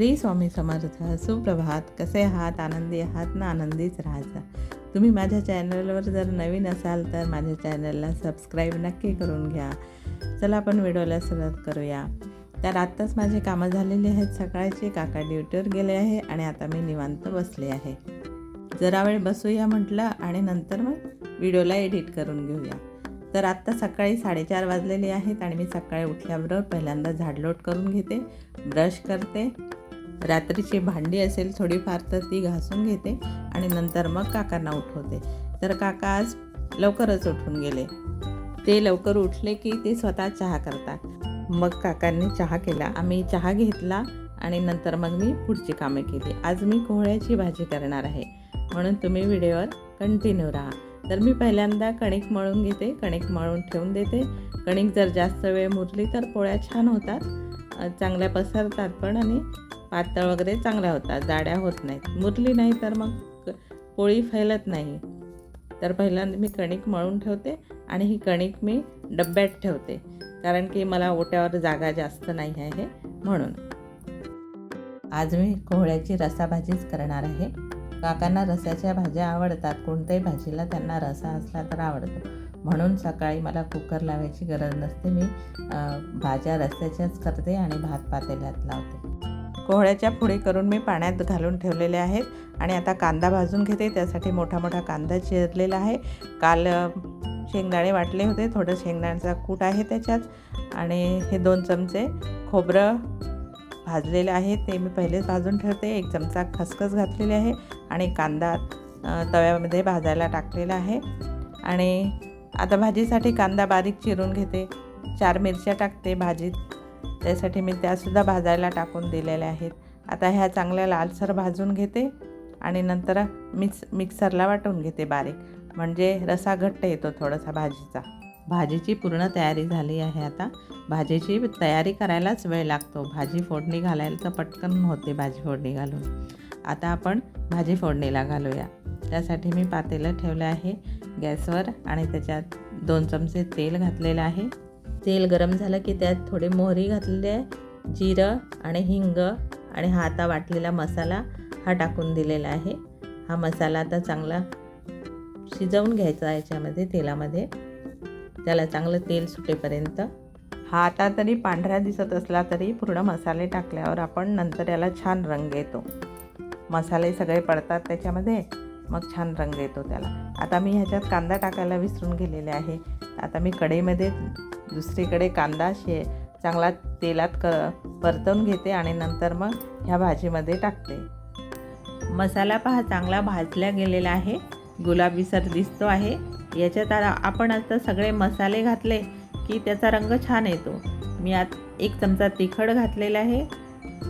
श्री स्वामी समर्थ सुप्रभात. कसे आहात? आनंदी आहात ना? आनंदीच राहायचा. तुम्ही माझ्या चॅनलवर जर नवीन असाल तर माझ्या चॅनलला सबस्क्राईब नक्की करून घ्या. चला आपण व्हिडिओला सुरुवात करूया. तर आत्ताच माझे कामं झालेले आहेत. सकाळचे काका ड्युटीवर गेले आहे आणि आता मी निवांत बसले आहे. जरा वेळ बसूया म्हटलं आणि नंतर मग व्हिडिओला एडिट करून घेऊया. तर आत्ता सकाळी साडेचार वाजलेले आहेत आणि मी सकाळी उठल्याबरोबर पहिल्यांदा झाडलोट करून घेते ब्रश करते रात्रीची भांडी असेल थोडीफार तर ती घासून घेते आणि नंतर मग काकांना उठवते. तर काका आज लवकरच उठून गेले. ते लवकर उठले की ते स्वतः चहा करतात. मग काकांनी चहा केला. आम्ही चहा घेतला आणि नंतर मग मी पुढची कामे केली. आज मी कोहळ्याची भाजी करणार आहे. म्हणून तुम्ही व्हिडिओवर कंटिन्यू राहा. तर मी पहिल्यांदा कणिक मळून घेते. कणिक मळून ठेवून देते. कणिक जर जास्त वेळ मुरली तर पोळ्या छान होतात. चांगल्या पसरतात पण आणि पातळ वगैरे चांगल्या होतात जाड्या होत नाहीत. मुरली नाही तर मग पोळी फैलत नाही. तर पहिल्यांदा मी कणिक मळून ठेवते आणि ही कणिक मी डब्यात ठेवते. कारण की मला ओट्यावर जागा जास्त नाही आहे म्हणून. आज मी कोहळ्याची रसाभाजीच करणार आहे. काकांना रसाच्या भाज्या आवडतात. कोणत्याही भाजीला त्यांना रसा असला तर आवडतो. म्हणून सकाळी मला कुकर लावायची गरज नसते. मी भाज्या रस्त्याच्याच करते आणि भात पातेल्यात लावते. कोहळ्याच्या पुढे करून मी पाण्यात घालून ठेवलेले आहेत आणि आता कांदा भाजून घेते. त्यासाठी मोठा मोठा कांदा चिरलेला आहे. काल शेंगदाणे वाटले होते. थोडं शेंगदाण्याचा कूट आहे त्याच्यात आणि हे दोन चमचे खोबरं भाजलेलं आहे. ते मी पहिलेच भाजून ठेवते. एक चमचा खसखस घातलेली आहे आणि कांदा तव्यामध्ये भाजायला टाकलेला आहे. आणि आता भाजीसाठी कांदा बारीक चिरून घेते. चार मिरच्या टाकते भाजीत. त्यासाठी मी त्यासुद्धा भाजायला टाकून दिलेल्या आहेत. आता ह्या चांगल्या लालसर भाजून घेते आणि नंतर मिक्स मिक्सरला वाटून घेते बारीक. म्हणजे रसा घट्ट येतो थोडासा भाजीचा. भाजीची पूर्ण तयारी झाली आहे आता. भाजीची तयारी करायलाच वेळ लागतो. भाजी फोडणी घालायला तर पटकन होते भाजी फोडणी घालून. आता आपण भाजी फोडणीला घालूया. त्यासाठी मी पातेलं ठेवलं आहे. गॅसवर आणि त्याच्यात दोन चमचे तेल घातलेलं आहे. तेल गरम झालं की त्यात थोडे मोहरी घातलेली आहे जिरं आणि हिंग आणि हा आता वाटलेला मसाला हा टाकून दिलेला आहे. हा मसाला आता चांगला शिजवून घ्यायचा याच्यामध्ये तेलामध्ये. त्याला चांगलं तेल सुटेपर्यंत. हा आता तरी पांढरा दिसत असला तरी पूर्ण मसाले टाकल्यावर आपण नंतर याला छान रंग येतो. मसाले सगळे पडतात त्याच्यामध्ये. मग छान रंग येतो त्याला. आता मी ह्याच्यात कांदा टाकायला विसरून गेलेले आहे. आता मी कढईमध्ये दुसरीकडे कांदा शे चांगला तेलात क परतवून घेते आणि नंतर मग ह्या भाजीमध्ये टाकते. मसाला पहा चांगला भाजला गेलेला आहे. गुलाबीसर दिसतो आहे. याच्यात आता आपण आता सगळे मसाले घातले की त्याचा रंग छान येतो. मी आत एक चमचा तिखट घातलेला आहे.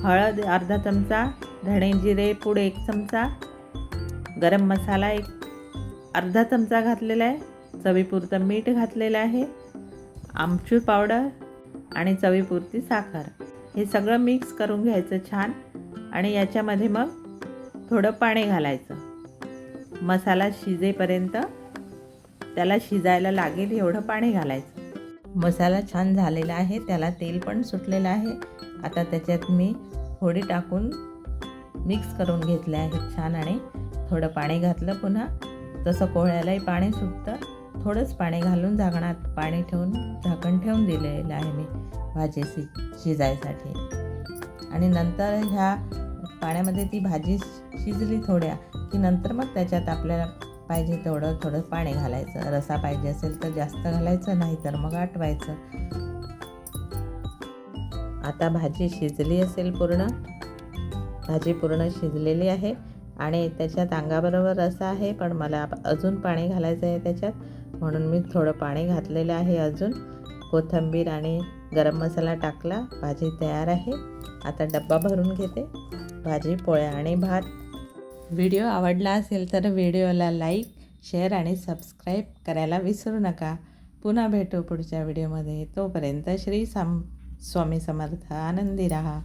हळद अर्धा चमचा धणे जिरे पूड एक चमचा गरम मसाला एक अर्धा चमचा घातलेला आहे. चवीपुरतं मीठ घातलेलं आहे. आमचूर पावडर आणि चवीपुरती साखर. हे सगळं मिक्स करून घ्यायचं छान आणि याच्यामध्ये मग थोडं पाणी घालायचं. मसाला शिजेपर्यंत त्याला शिजायला लागेल एवढं पाणी घालायचं. मसाला छान झालेला आहे. त्याला तेल पण सुटलेलं आहे. आता त्याच्यात मी थोडी टाकून मिक्स करून घेतले आहेत छान आणि थोडं पाणी घातलं पुन्हा. तसं कोहळ्यालाही पाणी सुटतं. थोडंच पाणी घालून झाकणात पाणी ठेवून झाकण ठेवून दिलेलं आहे मी भाजी शि शिजायसाठी. आणि नंतर ह्या पाण्यामध्ये ती भाजी शिजली थोड्या की नंतर मग त्याच्यात आपल्याला पाहिजे तेवढं थोडं पाणी घालायचं. रसा पाहिजे असेल तर जास्त घालायचं नाही तर मग आटवायचं. आता भाजी शिजली असेल पूर्ण. भाजी पूर्ण शिजलेली आहे. आणि त्याच्यात अंगाबरोबर रसा आहे पण मला अजून पाणी घालायचं आहे त्याच्यात. म्हणून मी थोडं पाणी घातलेलं आहे अजून. कोथिंबीर आणि गरम मसाला टाकला भाजी तयार आहे. आता डब्बा भरून घेते. भाजी पोळ्या आणि भात. व्हिडिओ आवडला असेल तर व्हिडिओला लाईक शेअर आणि सबस्क्राईब करायला विसरू नका. पुन्हा भेटू पुढच्या व्हिडिओमध्ये. तोपर्यंत श्री साम स्वामी समर्थ आनंदी रहा.